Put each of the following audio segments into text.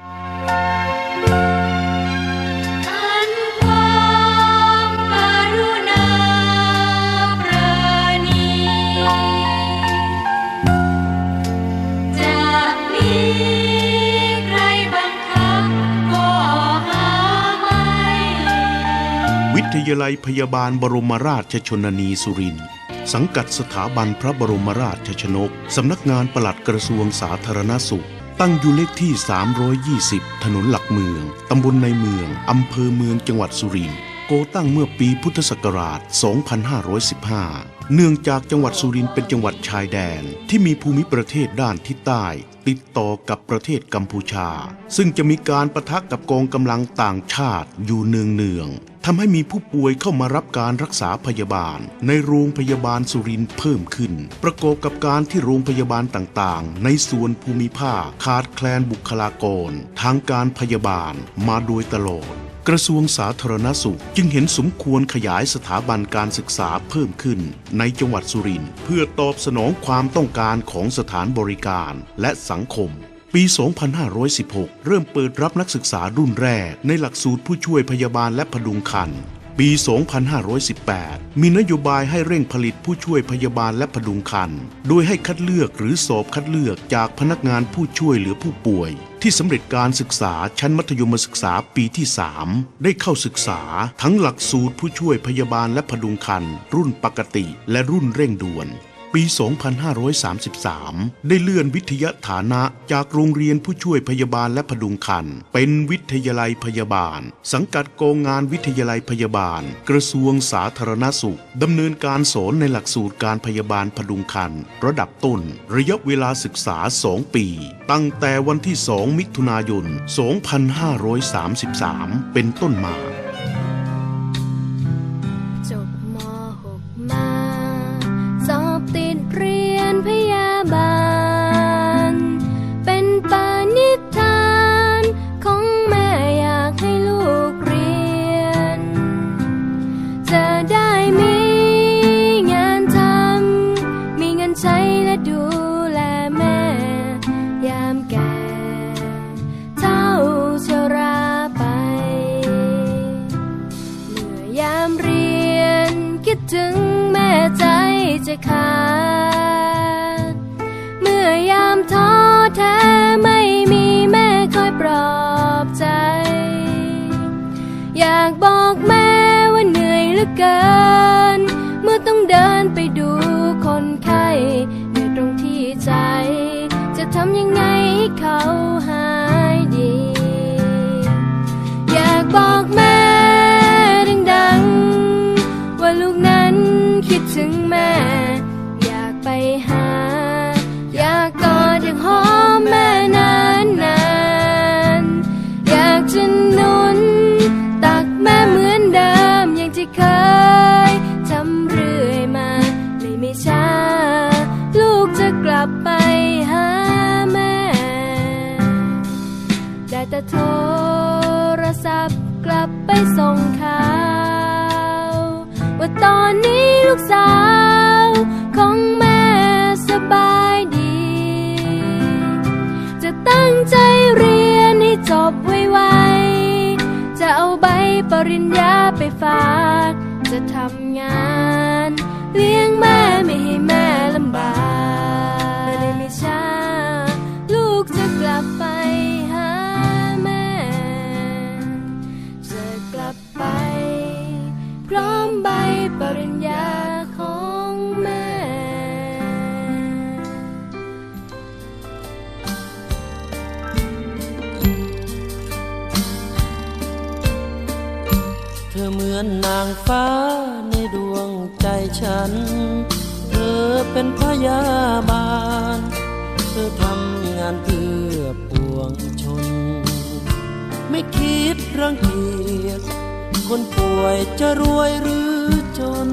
อันความกรุณาประณีจะมีใครบังคับก็หาไม่วิทยาลัยพยาบาลบรมราชชนนีสุรินทร์สังกัดสถาบันพระบรมราชชนก สำนักงานปลัดกระทรวงสาธารณสุข ตั้งอยู่เลขที่ 320 ถนนหลักเมือง ตำบลในเมือง อำเภอเมืองจังหวัดสุรินทร์โกตั้งเมื่อปีพุทธศักราช 2515 เนื่องจากจังหวัดสุรินทร์เป็นจังหวัดชายแดน ที่มีภูมิประเทศด้านทิศใต้ ติดต่อกับประเทศกัมพูชา ซึ่งจะมีการประทะกับกองกำลังต่างชาติอยู่เนืองๆ ทำให้มีผู้ป่วยเข้ามารับการรักษาพยาบาล ในโรงพยาบาลสุรินทร์เพิ่มขึ้น ประกอบกับการที่โรงพยาบาลต่างๆ ในส่วนภูมิภาคขาดแคลนบุคลากร ทางการพยาบาลมาโดยตลอดกระทรวงสาธารณสุขจึงเห็นสมควรขยายสถาบันการศึกษาเพิ่มขึ้น ในจังหวัดสุรินทร์เพื่อตอบสนองความต้องการของสถานบริการและสังคม ปี 2516 เริ่มเปิดรับนักศึกษารุ่นแรก ในหลักสูตรผู้ช่วยพยาบาลและพดุงครรภ์ปี 2518 มีนโยบายให้เร่งผลิตผู้ช่วยพยาบาลและพดุงครรภ์โดยให้คัดเลือกหรือสอบคัดเลือกจากพนักงานผู้ช่วยเหลือผู้ป่วย ที่สำเร็จการศึกษาชั้นมัธยมศึกษาปีที่ 3 ได้เข้าศึกษา ทั้งหลักสูตรผู้ช่วยพยาบาลและพดุงครรภ์รุ่นปกติ และรุ่นเร่งด่วน ปี 2533 ได้เลื่อนวิทยาฐานะจากโรงเรียนผู้ช่วยพยาบาลและพดุงครรภ์เป็นวิทยาลัยพยาบาล สังกัดกองงานวิทยาลัยพยาบาล กระทรวงสาธารณสุขดำเนินการสอนในหลักสูตรการพยาบาลพดุงครรภ์ระดับต้น ระยะเวลาศึกษา 2 ปี ตั้งแต่วันที่ 2 มิถุนายน 2533 เป็นต้นมา ถึงแม่ใจจะขาด เมื่อยามท้อแท้ไม่มีแม่คอยปลอบใจ อยากบอกแม่ว่าเหนื่อยเหลือเกิน เมื่อต้องเดินไปดูคนไข้เหนื่ตรงที่ใจ จะทำยังไง จะกลับไปหาแม่ ได้แต่โทรศัพท์กลับไปส่งข่าว ว่าตอนนี้ลูกสาวของแม่สบายดี จะตั้งใจเรียนให้จบไวๆ จะเอาใบปริญญาไปฝาก จะทำงาน เลี้ยงแม่ไม่ให้แม่ พร้อมใบปริญญาของแม่ เธอเหมือนนางฟ้าในดวงใจฉัน เธอเป็นพยาบาล เธอทำงานเพื่อปวงชน ไม่คิดรังเกียจ คนป่วยจะรวยหรือจน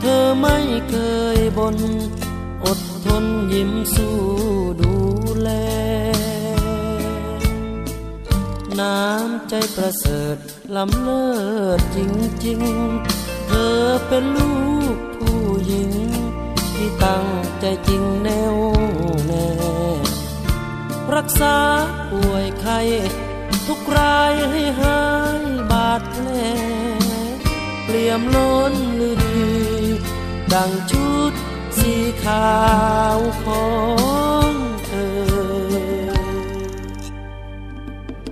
เธอไม่เคยบนอดทนยิ้มสู้ดูแล น้ำใจประเสริฐล้ำเลิศจริงๆ เธอเป็นลูกผู้หญิง ที่ตั้งใจจริงแน่วแน่รักษาป่วยไข้ทุกรายให้หาย ยมล้นลือดีดังชุดสีขาวของ